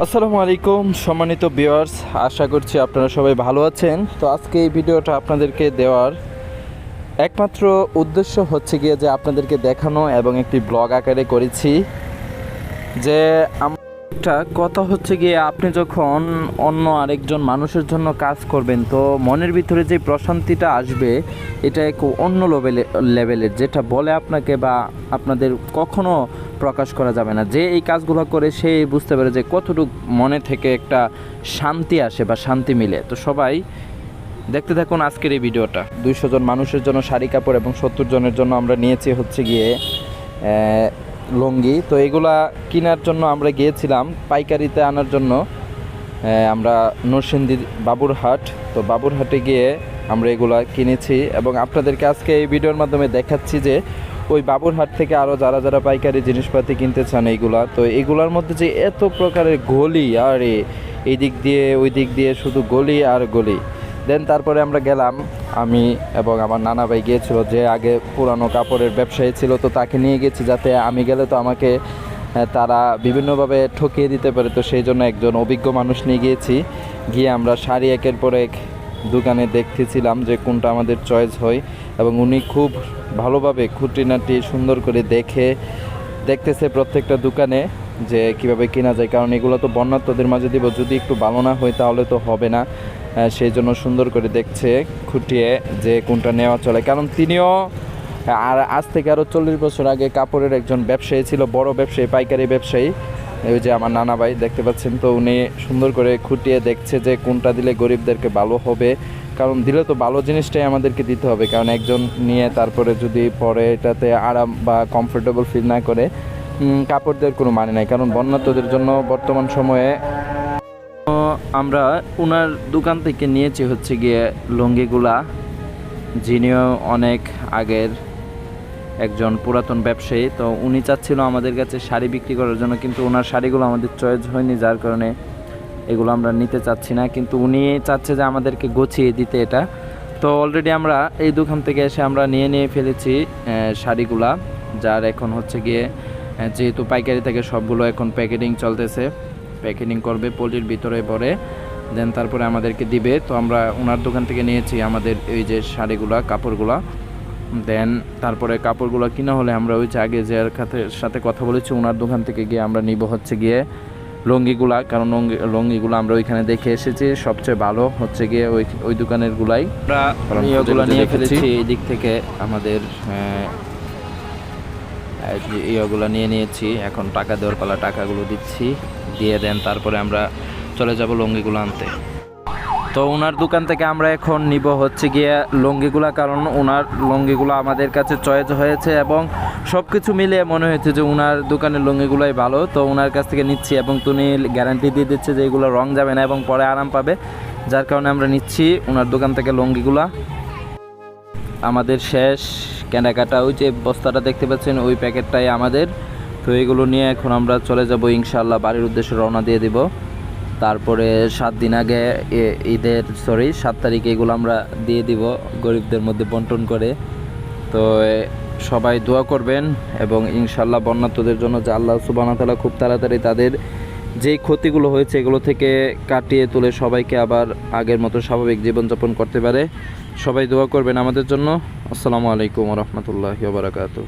আসসালামু আলাইকুম, সম্মানিত ভিউয়ার্স, আশা করছি আপনারা সবাই ভালো আছেন। তো আজকে এই ভিডিওটা আপনাদেরকে দেওয়ার একমাত্র উদ্দেশ্য হচ্ছে গিয়ে যে আপনাদেরকে দেখানো এবং একটি ব্লগ আকারে করেছি, যে আম- একটা কথা হচ্ছে গিয়ে, আপনি যখন অন্য আরেকজন মানুষের জন্য কাজ করবেন, তো মনের ভিতরে যে প্রশান্তিটা আসবে, এটা এক অন্য লেভেলে লেভেলের যেটা বলে আপনাকে বা আপনাদের কখনো প্রকাশ করা যাবে না। যে এই কাজগুলো করে সে বুঝতে পারে যে কতটুকু মনে থেকে একটা শান্তি আসে বা শান্তি মিলে। তো সবাই দেখতে থাকুন আজকের এই ভিডিওটা। দুইশো জন মানুষের জন্য শাড়ি কাপড় এবং সত্তর জনের জন্য আমরা নিয়েছি হচ্ছে গিয়ে লুঙ্গি। তো এগুলা কেনার জন্য আমরা গিয়েছিলাম, পাইকারিতে আনার জন্য। আমরা নরসিংদী বাবুরহাট। তো বাবুরহাটে গিয়ে আমরা এগুলা কিনেছি এবং আপনাদেরকে আজকে এই ভিডিওর মাধ্যমে দেখাচ্ছি যে ওই বাবুরহাট থেকে আরও যারা যারা পাইকারি জিনিসপাতি কিনতে চান এইগুলা তো এগুলার মধ্যে যে এত প্রকারের গলি, আরে এই দিক দিয়ে ওই দিক দিয়ে শুধু গলি আর গলি। দেন তারপরে আমরা গেলাম, আমি এবং আমার নানা ভাই গিয়েছিল যে আগে পুরানো কাপড়ের ব্যবসায়ী ছিল তো তাকে নিয়ে গেছি যাতে আমি গেলে তো আমাকে তারা বিভিন্নভাবে ঠকিয়ে দিতে পারে। তো সেই জন্য একজন অভিজ্ঞ মানুষ নিয়ে গিয়েছি। গিয়ে আমরা শাড়ি একের পর এক দোকানে দেখতেছিলাম যে কোনটা আমাদের চয়েস হয় এবং উনি খুব ভালোভাবে খুঁটিনাটি সুন্দর করে দেখে, দেখতেছে প্রত্যেকটা দোকানে যে কীভাবে কেনা যায়। কারণ এগুলো তো বন্যাত্মদের মাঝে দিব, যদি একটু ভালো না হয় তাহলে তো হবে না। সেই জন্য সুন্দর করে দেখছে, খুঁটিয়ে যে কোনটা নেওয়া চলে। কারণ তিনিও আর আজ থেকে আরও চল্লিশ বছর আগে কাপড়ের একজন ব্যবসায়ী ছিল, বড় ব্যবসায়ী, পাইকারি ব্যবসায়ী। ওই যে আমার নানা ভাই, দেখতে পাচ্ছেন তো, উনি সুন্দর করে খুঁটিয়ে দেখছে যে কোনটা দিলে গরিবদেরকে ভালো হবে। কারণ দিলে তো ভালো জিনিসটাই আমাদেরকে দিতে হবে। কারণ একজন নিয়ে তারপরে যদি পরে এটাতে আরাম বা কমফোর্টেবল ফিল না করে কাপড়দের কোনো মানে নাই। কারণ বন্যাত্মদের জন্য বর্তমান সময়ে আমরা ওনার দোকান থেকে নিয়েছি হচ্ছে গিয়ে লুঙ্গিগুলা। যিনিও অনেক আগের একজন পুরাতন ব্যবসায়ী, তো উনি চাচ্ছিল আমাদের কাছে শাড়ি বিক্রি করার জন্য, কিন্তু ওনার শাড়িগুলো আমাদের চয়েস হয়নি, যার কারণে এগুলো আমরা নিতে চাচ্ছি না। কিন্তু উনি চাচ্ছে যে আমাদেরকে গুছিয়ে দিতে এটা। তো অলরেডি আমরা এই দোকান থেকে এসে আমরা নিয়ে নিয়ে ফেলেছি শাড়িগুলা, যার এখন হচ্ছে গিয়ে যেহেতু পাইকারি থেকে সবগুলো এখন প্যাকেটিং চলতেছে। প্যাকেটিং করবে পলির ভিতরে পরে দেন তারপরে আমাদেরকে দিবে। তো আমরা ওনার দোকান থেকে নিয়েছি আমাদের এই যে শাড়িগুলা কাপড়গুলা। দেন তারপরে কাপড়গুলো কিনা হলে আমরা ওই যে আগে যার খাতে- সাথে কথা বলেছি ওনার দোকান থেকে গিয়ে আমরা নিব হচ্ছে গিয়ে লুঙ্গিগুলা। কারণ লুঙ্গি লুঙ্গিগুলো আমরা ওইখানে দেখে এসেছি সবচেয়ে ভালো হচ্ছে গিয়ে ওই ওই দোকানের গুলাই আমরা নিয়ে ফেলেছি এই দিক থেকে আমাদের ইয়েগুলো নিয়ে নিয়েছি। এখন টাকা দেওয়ার পালা টাকাগুলো দিচ্ছি। দিয়ে দেন তারপরে আমরা চলে যাব লুঙ্গিগুলো আনতে। তো ওনার দোকান থেকে আমরা এখন নিব হচ্ছে গিয়ে লুঙ্গিগুলা, কারণ ওনার লুঙ্গিগুলো আমাদের কাছে চয়েস হয়েছে এবং সব কিছু মিলিয়ে মনে হয়েছে যে ওনার দোকানের লুঙ্গিগুলোই ভালো। তো ওনার কাছ থেকে নিচ্ছি এবং তিনি গ্যারান্টি দিয়ে দিচ্ছে যে এগুলো রং যাবে না এবং পরে আরাম পাবে। যার কারণে আমরা নিচ্ছি ওনার দোকান থেকে লুঙ্গিগুলা। আমাদের শেষ। কেনাকাটা, ওই যে বস্তাটা দেখতে পাচ্ছেন, ওই প্যাকেটটাই আমাদের। তো এগুলো নিয়ে এখন আমরা চলে যাব ইনশাল্লাহ বাড়ির উদ্দেশ্যে রওনা দিয়ে দিব। তারপরে সাত দিন আগে ঈদের সরি সাত তারিখে এগুলো আমরা দিয়ে দিব গরিবদের মধ্যে বন্টন করে। তো সবাই দোয়া করবেন এবং ইনশাল্লাহ বন্যাত্মদের জন্য যে আল্লাহ সুবাহতালা খুব তাড়াতাড়ি তাদের যেই ক্ষতিগুলো হয়েছে এগুলো থেকে কাটিয়ে তুলে সবাইকে আবার আগের মতো স্বাভাবিক জীবনযাপন করতে পারে। সবাই দোয়া করবেন আমাদের জন্য। আসসালামু আলাইকুম রহমতুল্লাহ বারাকাতু